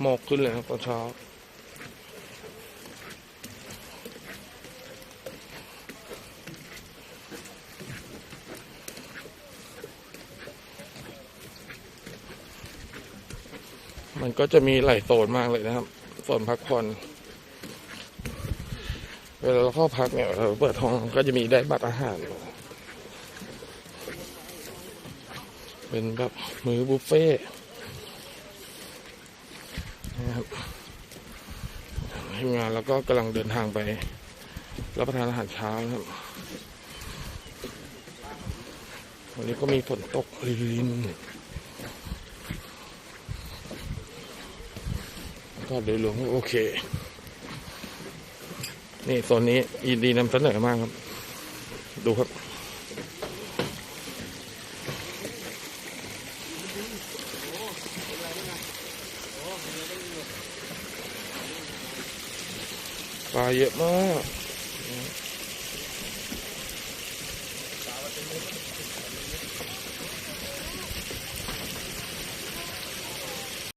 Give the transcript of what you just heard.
หมอกขึ้นเลยครับตอนเช้ามันก็จะมีหลายโซนมากเลยนะครับโซนพักผ่อนเวลาเราเข้าพักเนี่ยเราเปิดห้องก็จะมีได้บัตรอาหาร เป็นแบบมื้อบุฟเฟ่ต์นะครับ ทีมงานแล้วก็กำลังเดินทางไป รับประทานอาหารเช้าครับ วันนี้ก็มีฝนตกลินๆก็โดยรวมโอเค นี่โซนนี้ยินดีนำเสนอมากครับ ดูครับ ปลาเยอะมาก